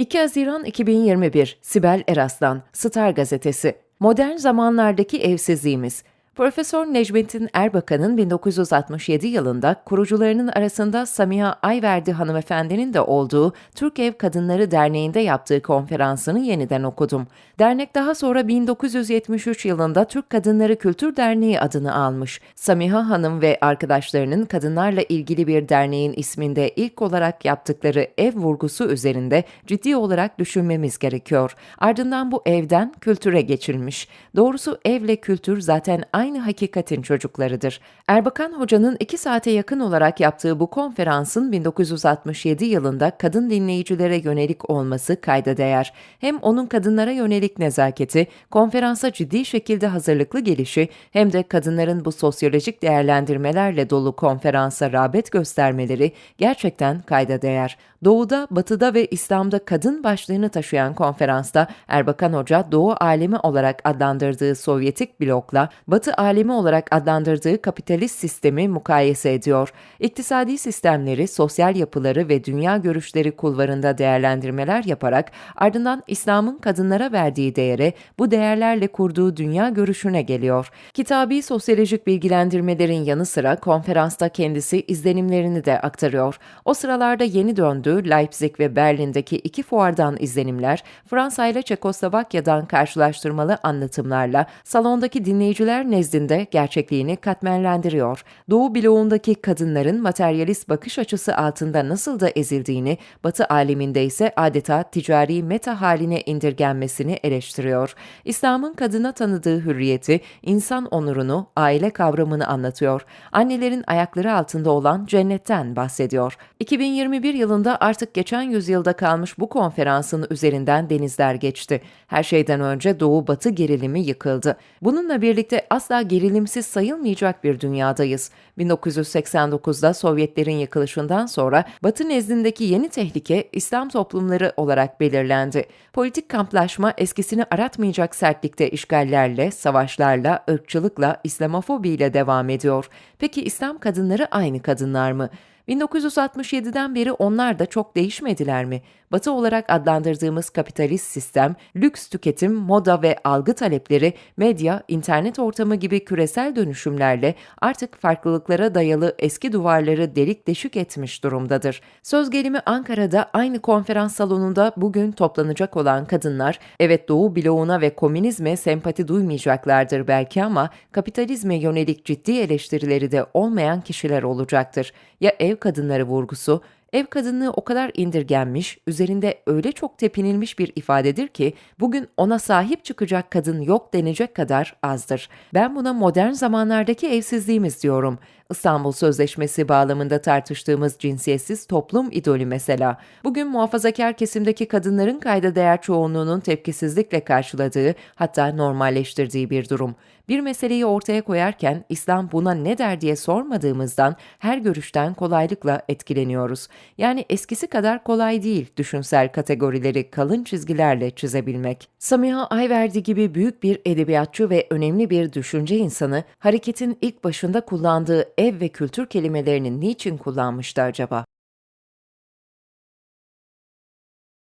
2 Haziran 2021 Sibel Eraslan Star Gazetesi. Modern zamanlardaki evsizliğimiz Profesör Necmettin Erbakan'ın 1967 yılında kurucularının arasında Samiha Ayverdi hanımefendinin de olduğu Türk Ev Kadınları Derneği'nde yaptığı konferansını yeniden okudum. Dernek daha sonra 1973 yılında Türk Kadınları Kültür Derneği adını almış. Samiha Hanım ve arkadaşlarının kadınlarla ilgili bir derneğin isminde ilk olarak yaptıkları ev vurgusu üzerinde ciddi olarak düşünmemiz gerekiyor. Ardından bu evden kültüre geçilmiş. Doğrusu evle kültür zaten aynı hakikatin çocuklarıdır. Erbakan Hoca'nın iki saate yakın olarak yaptığı bu konferansın 1967 yılında kadın dinleyicilere yönelik olması kayda değer. Hem onun kadınlara yönelik nezaketi, konferansa ciddi şekilde hazırlıklı gelişi hem de kadınların bu sosyolojik değerlendirmelerle dolu konferansa rağbet göstermeleri gerçekten kayda değer. Doğuda, Batı'da ve İslam'da kadın başlığını taşıyan konferansta Erbakan Hoca Doğu alemi olarak adlandırdığı Sovyetik blokla Batı alemi olarak adlandırdığı kapitalist sistemi mukayese ediyor. İktisadi sistemleri, sosyal yapıları ve dünya görüşleri kulvarında değerlendirmeler yaparak ardından İslam'ın kadınlara verdiği değere, bu değerlerle kurduğu dünya görüşüne geliyor. Kitabi sosyolojik bilgilendirmelerin yanı sıra konferansta kendisi izlenimlerini de aktarıyor. O sıralarda yeni döndüğü Leipzig ve Berlin'deki iki fuardan izlenimler, Fransa ile Çekoslovakya'dan karşılaştırmalı anlatımlarla salondaki dinleyiciler nezdinde gerçekliğini katmerlendiriyor. Doğu bloğundaki kadınların materyalist bakış açısı altında nasıl da ezildiğini, Batı aleminde ise adeta ticari meta haline indirgenmesini eleştiriyor. İslam'ın kadına tanıdığı hürriyeti, insan onurunu, aile kavramını anlatıyor. Annelerin ayakları altında olan cennetten bahsediyor. 2021 yılında artık geçen yüzyılda kalmış bu konferansın üzerinden denizler geçti. Her şeyden önce Doğu-Batı gerilimi yıkıldı. Bununla birlikte asla gerilimsiz sayılmayacak bir dünyadayız. 1989'da Sovyetlerin yıkılışından sonra Batı nezdindeki yeni tehlike İslam toplumları olarak belirlendi. Politik kamplaşma eskisini aratmayacak sertlikte işgallerle, savaşlarla, ırkçılıkla, İslamofobiyle devam ediyor. Peki İslam kadınları aynı kadınlar mı? 1967'den beri onlar da çok değişmediler mi? Batı olarak adlandırdığımız kapitalist sistem, lüks tüketim, moda ve algı talepleri, medya, internet ortamı gibi küresel dönüşümlerle artık farklılıklara dayalı eski duvarları delik deşik etmiş durumdadır. Söz gelimi Ankara'da aynı konferans salonunda bugün toplanacak olan kadınlar, evet Doğu bloğuna ve komünizme sempati duymayacaklardır belki ama kapitalizme yönelik ciddi eleştirileri de olmayan kişiler olacaktır. Ya ev kadınları vurgusu, ev kadınlığı o kadar indirgenmiş, üzerinde öyle çok tepinilmiş bir ifadedir ki bugün ona sahip çıkacak kadın yok denecek kadar azdır. Ben buna modern zamanlardaki evsizliğimiz diyorum. İstanbul Sözleşmesi bağlamında tartıştığımız cinsiyetsiz toplum idolü mesela. Bugün muhafazakar kesimdeki kadınların kayda değer çoğunluğunun tepkisizlikle karşıladığı hatta normalleştirdiği bir durum. Bir meseleyi ortaya koyarken İslam buna ne der diye sormadığımızdan her görüşten kolaylıkla etkileniyoruz. Yani eskisi kadar kolay değil düşünsel kategorileri kalın çizgilerle çizebilmek. Samiha Ayverdi gibi büyük bir edebiyatçı ve önemli bir düşünce insanı hareketin ilk başında kullandığı ev ve kültür kelimelerini niçin kullanmıştı acaba?